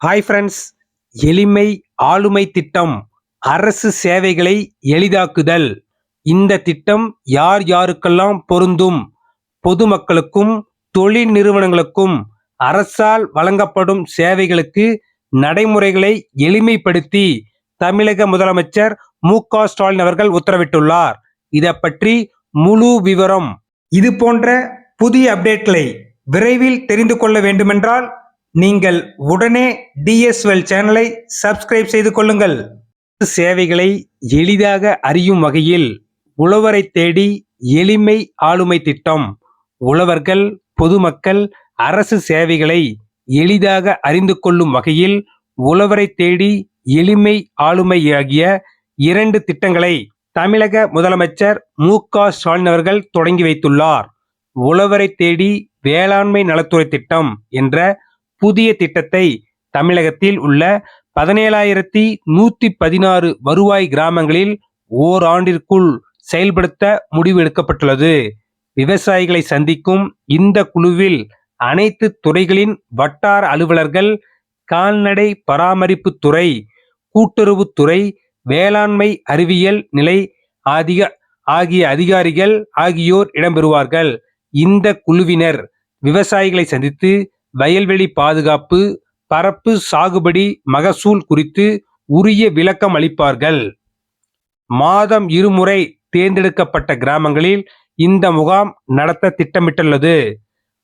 Hi friends எளிமை ஆளுமை திட்டம். அரசு சேவைகளை எளிதாக்குதல். இந்த திட்டம் யார் யாருக்கெல்லாம் பொருந்தும்? பொதுமக்களுக்கும் தொழில் நிறுவனங்களுக்கும் அரசால் வழங்கப்படும் சேவைகளுக்கு நடைமுறைகளை எளிமைப்படுத்தி தமிழக முதலமைச்சர் மு க ஸ்டாலின் அவர்கள் உத்தரவிட்டுள்ளார். இதை பற்றி முழு விவரம். இது போன்ற புதிய அப்டேட்களை விரைவில் தெரிந்து கொள்ள வேண்டுமென்றால் நீங்கள் உடனே டிஎஸ்எல் சேனலை சப்ஸ்கிரைப் செய்து கொள்ளுங்கள். சேவைகளை எளிதாக அறியும் வகையில் உழவரை தேடி எளிமை ஆளுமை திட்டம் உழவர்கள் பொதுமக்கள் அரசு சேவைகளை எளிதாக அறிந்து கொள்ளும் வகையில் உழவரை தேடி எளிமை ஆளுமை ஆகிய இரண்டு திட்டங்களை தமிழக முதலமைச்சர் மு க ஸ்டாலின் அவர்கள் தொடங்கி வைத்துள்ளார். உழவரை தேடி வேளாண்மை நலத்துறை திட்டம் என்ற புதிய திட்டத்தை தமிழகத்தில் உள்ள பதினேழாயிரத்தி நூத்தி பதினாறு வருவாய் கிராமங்களில் ஓராண்டிற்குள் செயல்படுத்த முடிவு எடுக்கப்பட்டுள்ளது விவசாயிகளை சந்திக்கும் இந்த குழுவில் அனைத்து துறைகளின் வட்டார அலுவலர்கள் கால்நடை பராமரிப்பு துறை கூட்டுறவுத்துறை வேளாண்மை அறிவியல் நிலை அதிக ஆகிய அதிகாரிகள் ஆகியோர் இடம்பெறுவார்கள். இந்த குழுவினர் விவசாயிகளை சந்தித்து வயல்வெளி பாதுகாப்பு பரப்பு சாகுபடி மகசூல் குறித்து உரிய விளக்கம் அளிப்பார்கள். மாதம் இருமுறை தேர்ந்தெடுக்கப்பட்ட கிராமங்களில் இந்த முகாம் நடத்த திட்டமிட்டுள்ளது.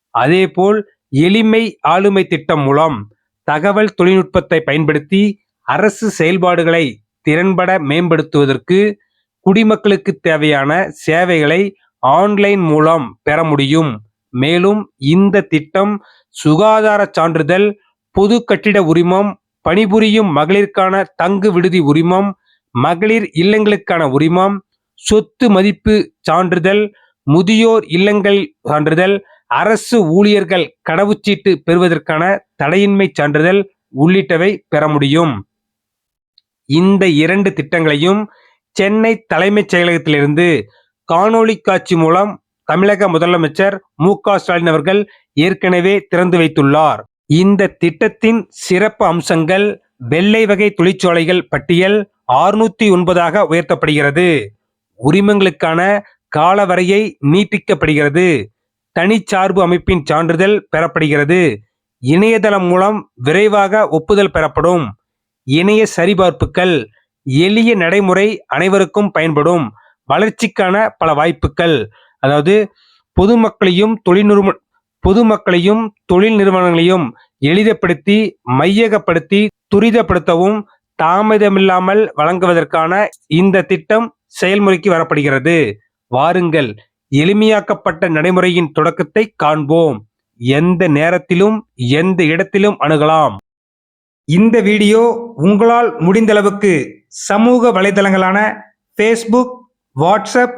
அதேபோல் எளிமை ஆளுமை திட்டம் மூலம் தகவல் தொழில்நுட்பத்தை பயன்படுத்தி அரசு செயல்பாடுகளை திறன்பட மேம்படுத்துவதற்கு குடிமக்களுக்கு தேவையான சேவைகளை ஆன்லைன் மூலம் பெற முடியும். மேலும் இந்த திட்டம் சுகாதார சான்றிதழ் பொது கட்டிட உரிமம் பணிபுரியும் மகளிருக்கான தங்கு விடுதி உரிமம் மகளிர் இல்லங்களுக்கான உரிமம் சொத்து மதிப்பு சான்றிதழ் முதியோர் இல்லங்கள் சான்றிதழ் அரசு ஊழியர்கள் கடவுச்சீட்டு பெறுவதற்கான தடையின்மை சான்றிதழ் உள்ளிட்டவை பெற முடியும். இந்த இரண்டு திட்டங்களையும் சென்னை தலைமைச் செயலகத்திலிருந்து காணொளி காட்சி மூலம் தமிழக முதலமைச்சர் மு க ஸ்டாலின் அவர்கள் ஏற்கனவே திறந்து வைத்துள்ளார். இந்த திட்டத்தின் சிறப்பு அம்சங்கள் வெள்ளை வகை தொழிற்சாலைகள் பட்டியல் ஆறுநூத்தி ஒன்பதாக உயர்த்தப்படுகிறது. உரிமங்களுக்கான காலவரையை நீட்டிக்கப்படுகிறது. தனிச்சார்பு அமைப்பின் சான்றிதழ் பெறப்படுகிறது. இணையதளம் மூலம் விரைவாக ஒப்புதல் பெறப்படும். இணைய சரிபார்ப்புகள் எளிய நடைமுறை அனைவருக்கும் பயன்படும். வளர்ச்சிக்கான பல வாய்ப்புகள் அதாவது பொதுமக்களையும் தொழில் நிறுவ பொதுமக்களையும் தொழில் நிறுவனங்களையும் எளிதப்படுத்தி மையகப்படுத்தி துரிதப்படுத்தவும் தாமதமில்லாமல் வழங்குவதற்கான இந்த திட்டம் செயல்முறைக்கு வரப்படுகிறது. வாருங்கள் எளிமையாக்கப்பட்ட நடைமுறையின் தொடக்கத்தை காண்போம். எந்த நேரத்திலும் எந்த இடத்திலும் அணுகலாம். இந்த வீடியோ உங்களால் முடிந்தளவுக்கு சமூக வலைதளங்களான ஃபேஸ்புக் வாட்ஸ்அப்